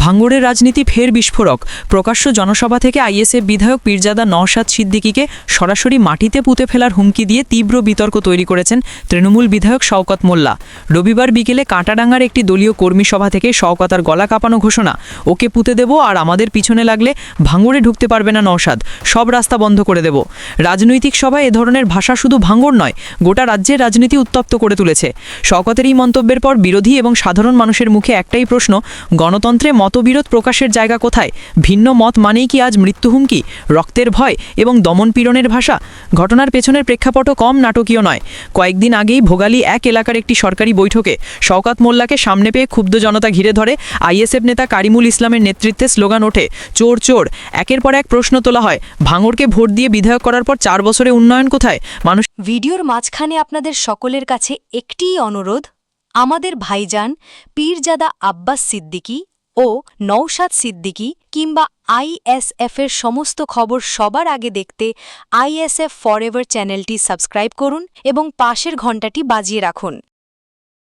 ভাঙ্গড়ের রাজনীতি ফের বিস্ফোরক। প্রকাশ্য জনসভা থেকে আইএসএফ বিধায়ক পীরজাদা নওশাদ সিদ্দিকিকে সরাসরি মাটিতে পুঁতে ফেলার হুমকি দিয়ে তীব্র বিতর্ক তৈরি করেছেন তৃণমূল বিধায়ক শওকত মোল্লা। রবিবার বিকেলে কাঁটাডাঙ্গার একটি দলীয় কর্মী সভা থেকে শওকতার গলা কাঁপানো ঘোষণা, ওকে পুঁতে দেব আর আমাদের পিছনে লাগলে ভাঙ্গড়ে ঢুকতে পারবে না নওশাদ, সব রাস্তা বন্ধ করে দেব। রাজনৈতিক সভায় এ ধরনের ভাষা শুধু ভাঙ্গড় নয়, গোটা রাজ্যের রাজনীতি উত্তপ্ত করে তুলেছে। শওকতের এই মন্তব্যের পর বিরোধী এবং সাধারণ মানুষের মুখে একটাই প্রশ্ন, গণতন্ত্রে মতবিরোধ প্রকাশের জায়গা কোথায়? ভিন্ন মত মানেই কি আজ মৃত্যু হুমকি, রক্তের ভয় এবং দমনপীড়নের ভাষা? ঘটনার পেছনের প্রেক্ষাপটও কম নাটকীয় নয়। কয়েকদিন আগেই ভোগালী এক এলাকার একটি সরকারি বৈঠকে শওকাত মোল্লাকে সামনে পেয়ে ক্ষুব্ধ জনতা ঘিরে ধরে আইএসএফ নেতা কারিমুল ইসলামের নেতৃত্বে স্লোগান ওঠে, চোর চোর। একের পর এক প্রশ্ন তোলা হয়, ভাঙড়কে ভোট দিয়ে বিধায়ক করার পর চার বছরে উন্নয়ন কোথায়? মানুষ ভিডিওর মাঝখানে আপনাদের সকলের কাছে একটিই অনুরোধ, আমাদের ভাইজান পীরজাদা আব্বাস সিদ্দিকী ও নৌসাদ সিদ্দিকি কিংবা আইএসএফ এর সমস্ত খবর সবার আগে দেখতে আইএসএফ ফরএভার চ্যানেলটি সাবস্ক্রাইব করুন এবং পাশের ঘণ্টাটি বাজিয়ে রাখুন।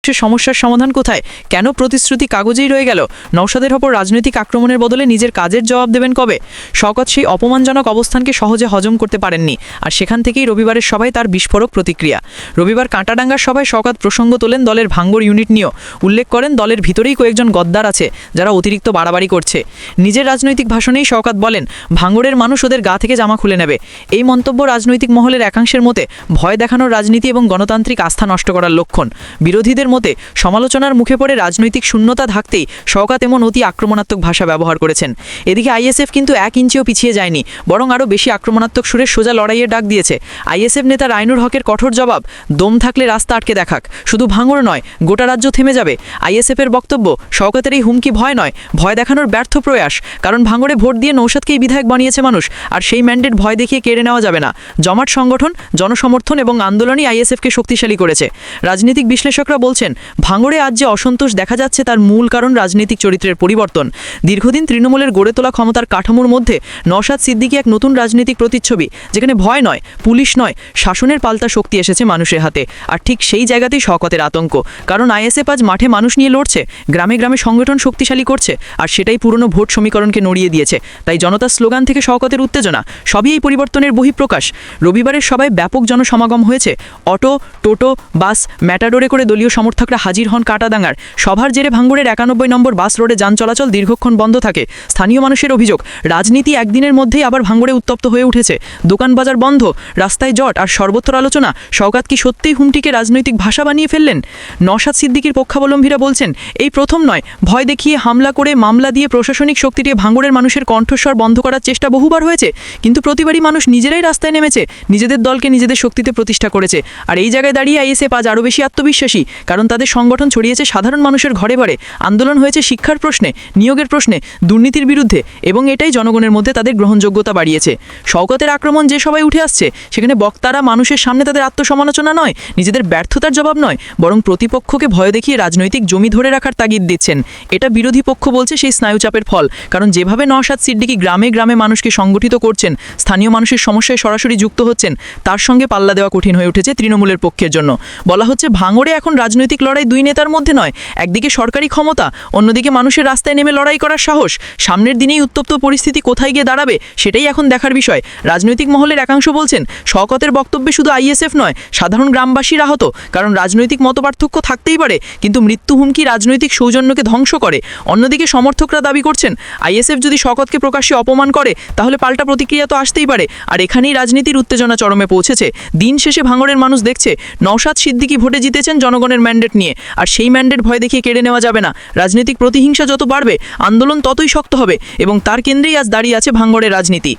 মানুষের সমস্যার সমাধান কোথায়? কেন প্রতিশ্রুতি কাগজেই রয়ে গেল? নৌসাদের ওপর রাজনৈতিক আক্রমণের বদলে নিজের কাজের জবাব দেবেন কবে? শকত সেই অপমানজনক অবস্থানকে সহজে হজম করতে পারেননি আর সেখান থেকেই রবিবারের সভায় তার বিস্ফোরক প্রতিক্রিয়া। রবিবার কাঁটাডাঙ্গার সভায় শকত প্রসঙ্গ তোলেন দলের ভাঙ্গর ইউনিট নিয়েও। উল্লেখ করেন, দলের ভিতরেই কয়েকজন গদ্দার আছে, যারা অতিরিক্ত বাড়াবাড়ি করছে। নিজের রাজনৈতিক ভাষণেই শওকাত বলেন, ভাঙ্গরের মানুষ ওদের গা থেকে জামা খুলে নেবে। এই মন্তব্য রাজনৈতিক মহলের একাংশের মতে ভয় দেখানোর রাজনীতি এবং গণতান্ত্রিক আস্থা নষ্ট করার লক্ষণ। বিরোধীদের মতে সমালোচনার মুখে পড়ে রাজনৈতিক শূন্যতা থাকতেই শওকাত এমন অতি আক্রমণাত্মক ভাষা ব্যবহার করেছেন। এদিকে আইএসএফ কিন্তু এক ইঞ্চিও পিছিয়ে যায়নি, বরং আরও বেশি আক্রমণাত্মক সুরে সোজা লড়াইয়ের ডাক দিয়েছে। আইএসএফ নেতা রাইনুর হকের কঠোর জবাব, দম থাকলে রাস্তা আটকে দেখাক, শুধু ভাঙড় নয়, গোটা রাজ্য থেমে যাবে। আইএসএফের বক্তব্য, শওকাতের এই হুমকি ভয় নয়, ভয় দেখানোর ব্যর্থ প্রয়াস, কারণ ভাঙড়ে ভোট দিয়ে নৌসাদকেই বিধায়ক বানিয়েছে মানুষ, আর সেই ম্যান্ডেট ভয় দেখিয়ে কেড়ে নেওয়া যাবে না। জমাট সংগঠন, জনসমর্থন এবং আন্দোলনই আইএসএফকে শক্তিশালী করেছে। রাজনৈতিক বিশ্লেষকরা বলছেন ভাঙড়ে আজ যে অসন্তোষ দেখা যাচ্ছে তার মূল কারণ রাজনৈতিক চরিত্রের পরিবর্তন। দীর্ঘদিন তৃণমূলের গড়ে তোলা ক্ষমতার কাঠামোর মধ্যে নওশাদ সিদ্দিকী এক নতুন রাজনৈতিক প্রতিচ্ছবি, যেখানে ভয় নয়, পুলিশ নয়, শাসনের পাল্টা শক্তি এসেছে মানুষের হাতে। আর ঠিক সেই জায়গাতেই শকতের আতঙ্ক। কারণ আইএসএফ আজ মাঠে মানুষ নিয়ে লড়ছে, গ্রামে গ্রামে সংগঠন শক্তিশালী করছে, আর সেটাই পুরনো ভোট সমীকরণকে নড়িয়ে দিয়েছে। তাই জনতার স্লোগান থেকে শওকতের উত্তেজনা, সবই এই পরিবর্তনের বহিঃপ্রকাশ। রবিবারের সবাই ব্যাপক জনসমাগম হয়েছে। অটো, টোটো, বাস, ম্যাটাডোরে করে দলীয় সমর্থকরা হাজির হন কাটাদাঙ্গার সভার জেরে ভাঙ্গুরের একানব্বই নম্বর বাস রোডে যান চলাচল দীর্ঘক্ষণ বন্ধ থাকে। স্থানীয় মানুষের অভিযোগ, রাজনীতি একদিনের মধ্যেই আবার ভাঙ্গুরে উত্তপ্ত হয়ে উঠেছে। দোকান বাজার বন্ধ, রাস্তায় জট আর সর্বত্র আলোচনা শওকাত কি সত্যিই হুমটিকে রাজনৈতিক ভাষা বানিয়ে ফেললেন? নশাদ সিদ্দিকির পক্ষাবলম্বীরা বলছেন, এই প্রথম নয়, ভয় দেখিয়ে হামলা করে মামলা দিয়ে প্রশাসনিক শক্তি দিয়ে ভাঙ্গুরের মানুষের কণ্ঠস্বর বন্ধ করার চেষ্টা বহুবার হয়েছে। কিন্তু প্রতিবারই মানুষ নিজেরাই রাস্তায় নেমেছে, নিজেদের দলকে নিজেদের শক্তিতে প্রতিষ্ঠা করেছে। আর এই জায়গায় দাঁড়িয়ে আইএসএফ আজ আরও বেশি আত্মবিশ্বাসী, কারণ তাদের সংগঠন ছড়িয়েছে সাধারণ মানুষের ঘরে ঘরে। আন্দোলন হয়েছে শিক্ষার প্রশ্নে, নিয়োগের প্রশ্নে, দুর্নীতির বিরুদ্ধে, এবং এটাই জনগণের মধ্যে তাদের গ্রহণযোগ্যতা বাড়িয়েছে। শওকতের আক্রমণ যে সবাই উঠে আসছে, সেখানে বক্তারা মানুষের সামনে তাদের আত্মসমালোচনা নয়, নিজেদের ব্যর্থতার জবাব নয়, বরং প্রতিপক্ষকে ভয় দেখিয়ে রাজনৈতিক জমি ধরে রাখার তাগিদ দিচ্ছেন। এটা বিরোধী পক্ষ বলছে সেই স্নায়ুচাপের ফল, কারণ যেভাবে নওশাদ সিদ্দিকি গ্রামে গ্রামে মানুষকে সংগঠিত করছেন, স্থানীয় মানুষের সমস্যায় সরাসরি যুক্ত হচ্ছেন, তার সঙ্গে পাল্লা দেওয়া কঠিন হয়ে উঠেছে তৃণমূলের পক্ষের জন্য। বলা হচ্ছে ভাঙড়ে এখন রাজনৈতিক লড়াই দুই নেতার মধ্যে নয়, একদিকে সরকারি ক্ষমতা, অন্যদিকে মানুষের রাস্তায় নেমে লড়াই করার সাহস। সামনের দিনেই উত্তপ্ত পরিস্থিতি কোথায় গিয়ে দাঁড়াবে, সেটাই এখন দেখার বিষয়। রাজনৈতিক মহলের একাংশ বলছেন, শওকতের বক্তব্যে শুধু আইএসএফ নয়, সাধারণ গ্রামবাসীর আহত, কারণ রাজনৈতিক মতপার্থক্য থাকতেই পারে, কিন্তু মৃত্যু হুমকি রাজনৈতিক সৌজন্যকে ধ্বংস করে। অন্যদিকে সমর্থকরা দাবি করছেন আইএসএফ যদি শকতকে প্রকাশ্যে অপমান করে, তাহলে পাল্টা প্রতিক্রিয়া তো আসতেই পারে, আর এখানেই রাজনীতির উত্তেজনা চরমে পৌঁছেছে। দিন শেষে ভাঙড়ের মানুষ দেখছে, নওশাদ সিদ্দিকি ভোটে জিতেছেন জনগণের ম্যান্ডেট নিয়ে। আর সেই ম্যান্ডেট ভয় দেখিয়ে কেড়ে নেওয়া যাবে না। রাজনৈতিক প্রতিহিংসা যত বাড়বে, আন্দোলন ততই শক্ত হবে এবং তার কেন্দ্রেই আজ দাঁড়িয়ে আছে ভাঙ্গড়ের রাজনীতি।